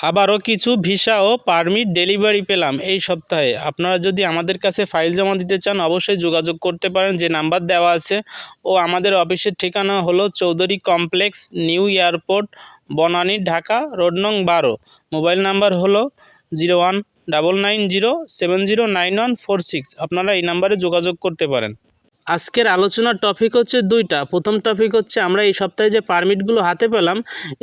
আবারও কিছু ভিসা ও permit delivery পেলাম এই সপ্তাহে। আপনারা যদি আমাদের কাছে ফাইল জমা দিতে চান, অবশ্যই যোগাযোগ করতে পারেন। যে নাম্বার দেওয়া আছে ও আমাদের অফিসের ঠিকানা হলো Chowdhury complex, new airport, Banani, Dhaka, road নং বারো। মোবাইল নাম্বার হলো zero one double nine zero seven zero nine one four six. আপনারা এই নাম্বারে যোগাযোগ করতে পারেন। আজকের আলোচনার টপিক হচ্ছে দুইটা। প্রথম টপিক হচ্ছে, আমরা এই সপ্তাহে যে পারমিটগুলো হাতে পেলাম,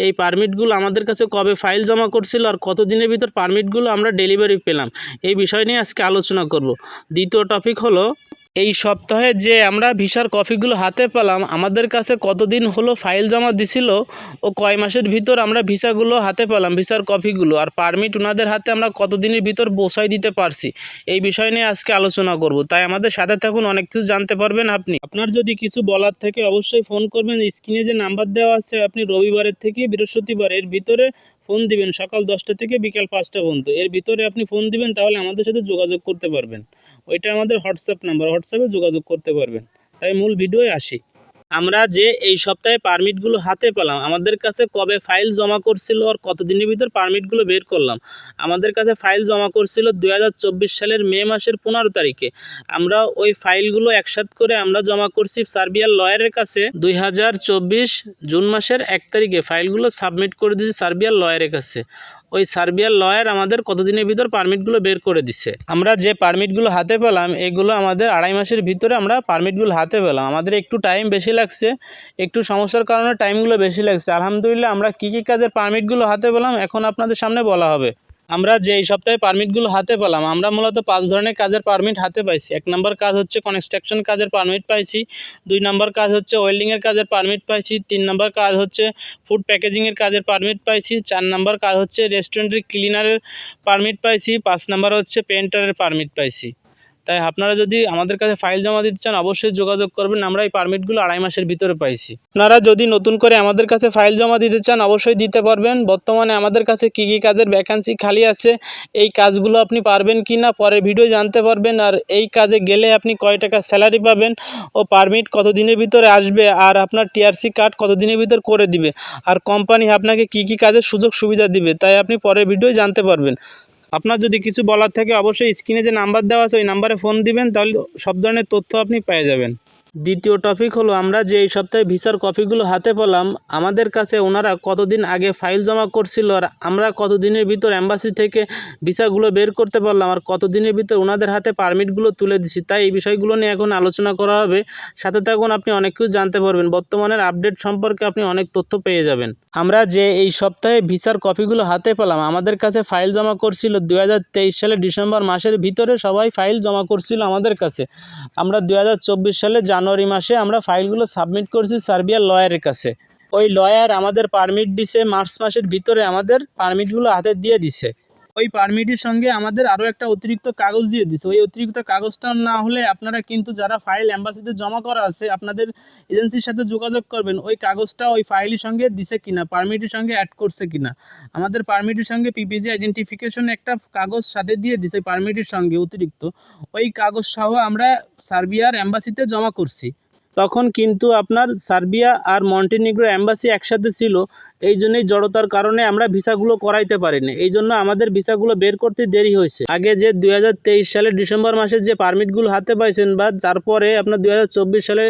এই পারমিটগুলো আমাদের কাছে কবে ফাইল জমা করছিল আর কত দিনের ভিতর পারমিটগুলো আমরা ডেলিভারি পেলাম, এই বিষয় নিয়ে আজকে আলোচনা করব। দ্বিতীয় টপিক হলো এই সপ্তাহে যে আমরা ভিসার কপিগুলো হাতে পেলাম, আমাদের কাছে কতদিন হলো ফাইল জমা দিছিল ও কয় মাসের ভিতর আমরা ভিসাগুলো হাতে পেলাম, ভিসার কপিগুলো আর পারমিট ওনাদের হাতে আমরা কতদিনের ভিতর পৌঁছাই দিতে পারছি, এই বিষয় নিয়ে আজকে আলোচনা করব। তাই আমাদের সাথে থাকুন, অনেক কিছু জানতে পারবেন আপনি। আপনার যদি কিছু বলার থেকে অবশ্যই ফোন করবেন। স্ক্রিনে যে নাম্বার দেওয়া আছে, আপনি রবিবারের থেকে বৃহস্পতিবার, এর ভিতরে ফোন দিবেন সকাল দশটা থেকে বিকাল পাঁচটা পর্যন্ত। এর ভিতরে আপনি ফোন দিবেন, তাহলে আমাদের সাথে যোগাযোগ করতে পারবেন। ওইটা আমাদের হোয়াটসঅ্যাপ নাম্বার, হোয়াটসঅ্যাপে যোগাযোগ করতে পারবেন। তাই মূল ভিডিওয়ে আসি। আমরা যে এই সপ্তাহে পারমিটগুলো হাতে পেলাম, আমাদের কাছে কবে ফাইল জমা করছিল আর কতদিনের ভিতর পারমিটগুলো বের করলাম, আমাদের কাছে ফাইল জমা করছিল দুই হাজার চব্বিশ সালের মে মাসের পনেরো তারিখে। আমরা ওই ফাইলগুলো একসাথে করে আমরা জমা করছি সার্বিয়ার লয়ারের কাছে। দুই হাজার চব্বিশ জুন মাসের এক তারিখে ফাইলগুলো সাবমিট করে দিয়েছি সার্বিয়ার লয়ারের কাছে। ওই সার্বিয়ার লয়ার আমাদের কতদিনের ভিতর পারমিটগুলো বের করে দিছে। আমরা যে পারমিটগুলো হাতে পেলাম, এগুলো আমাদের আড়াই মাসের ভিতরে আমরা পারমিটগুলো হাতে পেলাম। আমাদের একটু টাইম বেশি লাগছে, একটু সমস্যার কারণে টাইমগুলো বেশি লাগছে। আলহামদুলিল্লাহ আমরা কী কী কাজের পারমিটগুলো হাতে পেলাম, এখন আপনাদের সামনে বলা হবে। আমরা যে এই সপ্তাহে পারমিটগুলো হাতে পেলাম, আমরা মূলত পাঁচ ধরনের কাজের পারমিট হাতে পাইছি। এক নম্বর কাজ হচ্ছে কনস্ট্রাকশন কাজের পারমিট পাইছি, দুই নম্বর কাজ হচ্ছে ওয়েল্ডিংয়ের কাজের পারমিট পাইছি, তিন নম্বর কাজ হচ্ছে ফুড প্যাকেজিংয়ের কাজের পারমিট পাইছি, চার নম্বর কাজ হচ্ছে রেস্টুরেন্টের ক্লিনারের পারমিট পাইছি, পাঁচ নম্বর হচ্ছে পেন্টারের পারমিট পাইছি। তাই আপনারা যদি আমাদের কাছে ফাইল জমা দিতে চান, অবশ্যই যোগাযোগ করবেন। আমরা এই পারমিটগুলো আড়াই মাসের ভিতরে পাইছি। আপনারা যদি নতুন করে আমাদের কাছে ফাইল জমা দিতে চান, অবশ্যই দিতে পারবেন। বর্তমানে আমাদের কাছে কী কী কাজের ভ্যাকান্সি খালি আছে, এই কাজগুলো আপনি পারবেন কি না পরে ভিডিও জানতে পারবেন। আর এই কাজে গেলে আপনি কয় টাকা স্যালারি পাবেন ও পারমিট কত দিনের ভিতরে আসবে, আর আপনার টিআরসি কার্ড কত দিনের ভিতর করে দিবে। আর কোম্পানি আপনাকে কী কী কাজের সুযোগ সুবিধা দিবে, তাই আপনি পরের ভিডিও জানতে পারবেন। আপনার যদি কিছু বলার থাকে অবশ্যই স্ক্রিনে যে নাম্বার দেওয়া আছে, ওই নাম্বারে ফোন দিবেন, তাহলে সব ধরনের তথ্য আপনি পেয়ে যাবেন। দ্বিতীয় টপিক হলো, আমরা যে এই সপ্তাহে ভিসার কপিগুলো হাতে পেলাম, আমাদের কাছে ওনারা কতদিন আগে ফাইল জমা করছিল আর আমরা কতদিনের ভিতর অ্যাম্বাসি থেকে ভিসাগুলো বের করতে পারলাম আর কতদিনের ভিতর ওনাদের হাতে পারমিটগুলো তুলে দিছি, তাই এই বিষয়গুলো নিয়ে এখন আলোচনা করা হবে। সাথে থাকুন, আপনি অনেক কিছু জানতে পারবেন। বর্তমানের আপডেট সম্পর্কে আপনি অনেক তথ্য পেয়ে যাবেন। আমরা যে এই সপ্তাহে ভিসার কপিগুলো হাতে পেলাম, আমাদের কাছে ফাইল জমা করছিল দু সালে ডিসেম্বর মাসের ভিতরে সবাই ফাইল জমা করছিল আমাদের কাছে। আমরা দু হাজার চব্বিশ সালে জানুয়ারি মাসে আমরা ফাইলগুলো সাবমিট করেছি সার্বিয়ার লয়ারের কাছে। ওই লয়ার আমাদের পারমিট দিছে, মার্চ মাসের ভিতরে আমাদের পারমিটগুলো হাতে দিয়ে দিছে। ওই পারমিটের সঙ্গে আমাদের আরও একটা অতিরিক্ত কাগজ দিয়ে দিছে। ওই অতিরিক্ত কাগজটা না হলে আপনারা কিন্তু যারা ফাইল অ্যাম্বাসিতে জমা করা আছে, আপনাদের এজেন্সির সাথে যোগাযোগ করবেন, ওই কাগজটা ওই ফাইলের সঙ্গে দিছে কিনা পারমিটের সঙ্গে অ্যাড করছে কিনা। আমাদের পারমিটের সঙ্গে পিপিজি আইডেন্টিফিকেশন একটা কাগজ সাথে দিয়ে দিছে পারমিটের সঙ্গে অতিরিক্ত। ওই কাগজ সহ আমরা সার্বিয়ার অ্যাম্বাসিতে জমা করছি। তখন কিন্তু আপনার সার্বিয়া আর মন্টিনিগ্রো অ্যাম্বাসি একসাথে ছিল। এই জন্যই জড়তার কারণে আমরা ভিসাগুলো করাইতে পারিনি। এই জন্য আমাদের ভিসাগুলো বের করতে দেরি হয়েছে। আগে যে দুই হাজার তেইশ সালের ডিসেম্বর মাসে যে পারমিটগুলো হাতে পাইছেন বা তারপরে আপনার দুই হাজার চব্বিশ সালে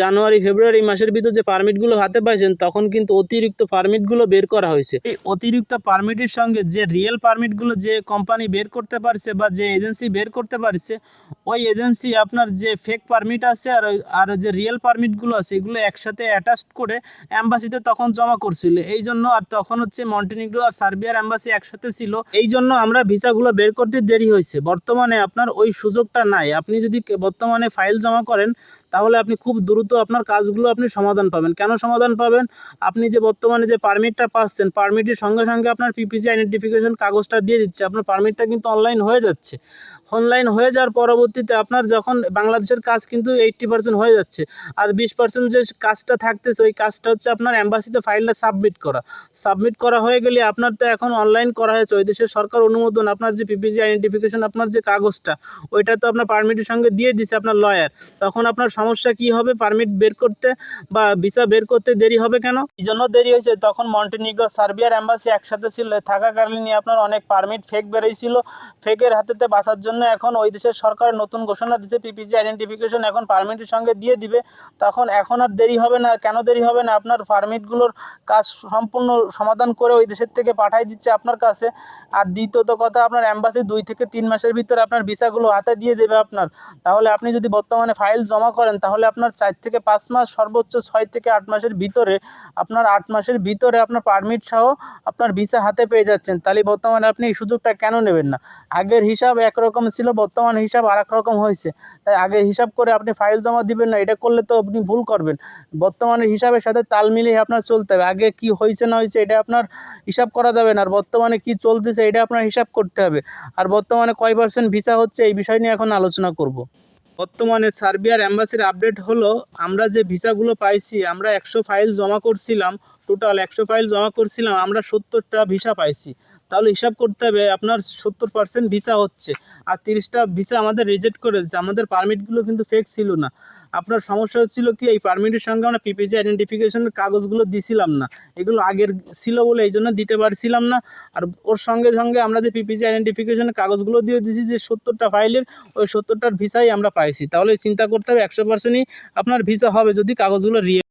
জানুয়ারি, ফেব্রুয়ারি মাসের ভিতর যে পারমিটগুলো হাতে পাইছেন, তখন কিন্তু অতিরিক্ত পারমিটগুলো বের করা হয়েছে। এই অতিরিক্ত পারমিটের সঙ্গে যে রিয়েল পারমিটগুলো যে কোম্পানি বের করতে পারছে বা যে এজেন্সি বের করতে পারছে, ওই এজেন্সি আপনার যে ফেক পারমিট আছে আর আর যে রিয়েল পারমিটগুলো আছে, এগুলো একসাথে অ্যাটাচড করে অ্যাম্বাসিতে তখন জমা করছিল। এই জন্য আর তখন হচ্ছে মন্টিনিগ্রো আর সার্বিয়ার অ্যাম্বাসি একসাথে ছিল। এই জন্য আমরা ভিসাগুলো বের করতে দেরি হয়েছে। বর্তমানে আপনার ওই সুযোগটা নাই। আপনি যদি বর্তমানে ফাইল জমা করেন তাহলে আপনি খুব দ্রুত আপনার কাজগুলো আপনি সমাধান পাবেন। কেন সমাধান পাবেন? আপনি যে বর্তমানে যে পারমিটটা পাচ্ছেন পারমিটের সঙ্গে সঙ্গে আপনার পিপিজি আইডেন্টিফিকেশন কাগজটা দিয়ে দিচ্ছে। আপনার পারমিটটা কিন্তু অনলাইন হয়ে যাচ্ছে। অনলাইন হয়ে যাওয়ার পরবর্তীতে আপনার যখন বাংলাদেশের কাজ কিন্তু এইট্টি পার্সেন্ট হয়ে যাচ্ছে। আর বিশ পার্সেন্ট যে কাজটা থাকতেছে, ওই কাজটা হচ্ছে আপনার অ্যাম্বাসিতে ফাইলটা সাবমিট করা। সাবমিট করা হয়ে গেলে আপনার তো এখন অনলাইন করা হয়েছে। ওই দেশের সরকার অনুমোদন, আপনার যে পিপিজি আইডেন্টিফিকেশন আপনার যে কাগজটা, ওইটা তো আপনার পারমিটের সঙ্গে দিয়ে দিচ্ছে আপনার লয়ার তখন আপনার সমস্যা কি হবে পারমিট বের করতে বা ভিসা বের করতে দেরি হবে কেন? এই জন্য দেরি হয়েছে। তখন মন্টেনিগ্রো সার্বিয়ার অ্যাম্বাসি একসাথে ছিল। থাকাকালীনই আপনার অনেক পারমিট ফেক বেরোইছিল। ফেকের হাতেতে বাঁচার জন্য এখন ওই দেশের সরকার নতুন ঘোষণা দিচ্ছে পিপিজি আইডেন্টিফিকেশন এখন পারমিটের সঙ্গে দিয়ে দিবে। তখন এখন আর দেরি হবে না। কেন দেরি হবে না? আপনার পারমিটগুলোর কাজ সম্পূর্ণ সমাধান করে ওই দেশের থেকে পাঠাই দিচ্ছে আপনার কাছে। আর দ্বিতীয়ত কথা, আপনার অ্যাম্বাসি দুই থেকে তিন মাসের ভিতরে আপনার ভিসাগুলো হাতে দিয়ে দেবে আপনার। তাহলে আপনি যদি বর্তমানে ফাইল জমা করেন তাহলে আপনার চার থেকে পাঁচ মাস, সর্বোচ্চ ছয় থেকে আট মাসের ভিতরে আপনার আট মাসের ভিতরে আপনার পারমিট সহ আপনার ভিসা হাতে পেয়ে যাচ্ছেন। তাহলে বর্তমানে আপনি এই সুযোগটা কেন নেবেন না? আগের হিসাব একরকম ছিল, বর্তমান হিসাব আর রকম হয়েছে। তাই আগের হিসাব করে আপনি ফাইল জমা দিবেন না, এটা করলে তো আপনি ভুল করবেন। বর্তমানে হিসাবের সাথে তাল মিলিয়ে আপনার চলতে হবে। আগে কি হয়েছে না হয়েছে, এটা আপনার হিসাব করা যাবে না। আর বর্তমানে কি চলতেছে, এটা আপনার হিসাব করতে হবে। আর বর্তমানে কয় পার্সেন্ট ভিসা হচ্ছে, এই বিষয় নিয়ে এখন আলোচনা করব। বর্তমানে সার্বিয়ার অ্যাম্বাসির আপডেট হলো, আমরা যে ভিসাগুলো পাইছি, আমরা একশো ফাইল জমা করছিলাম, টোটাল একশো ফাইল জমা করছিলাম, আমরা সত্তরটা ভিসা পাইছি। তাহলে হিসাব করতে হবে, আপনার সত্তর পার্সেন্ট ভিসা হচ্ছে। আর তিরিশটা ভিসা আমাদের রিজেক্ট করে দিচ্ছে আমাদের পারমিটগুলো কিন্তু ফেক ছিল না। আপনার সমস্যা হচ্ছিল কি, এই পারমিটের সঙ্গে আমরা পিপিজি আইডেন্টিফিকেশনের কাগজগুলো দিছিলাম না। এগুলো আগের ছিল বলে এই জন্য দিতে পারছিলাম না। আর ওর সঙ্গে সঙ্গে আমরা যে পিপিজি আইডেন্টিফিকেশনের কাগজগুলো দিয়ে দিয়েছি, যে সত্তরটা ফাইলের ওই সত্তরটার ভিসাই আমরা পাইছি। তাহলে চিন্তা করতে হবে, একশো পার্সেন্টই আপনার ভিসা হবে যদি কাগজগুলো রিয়ে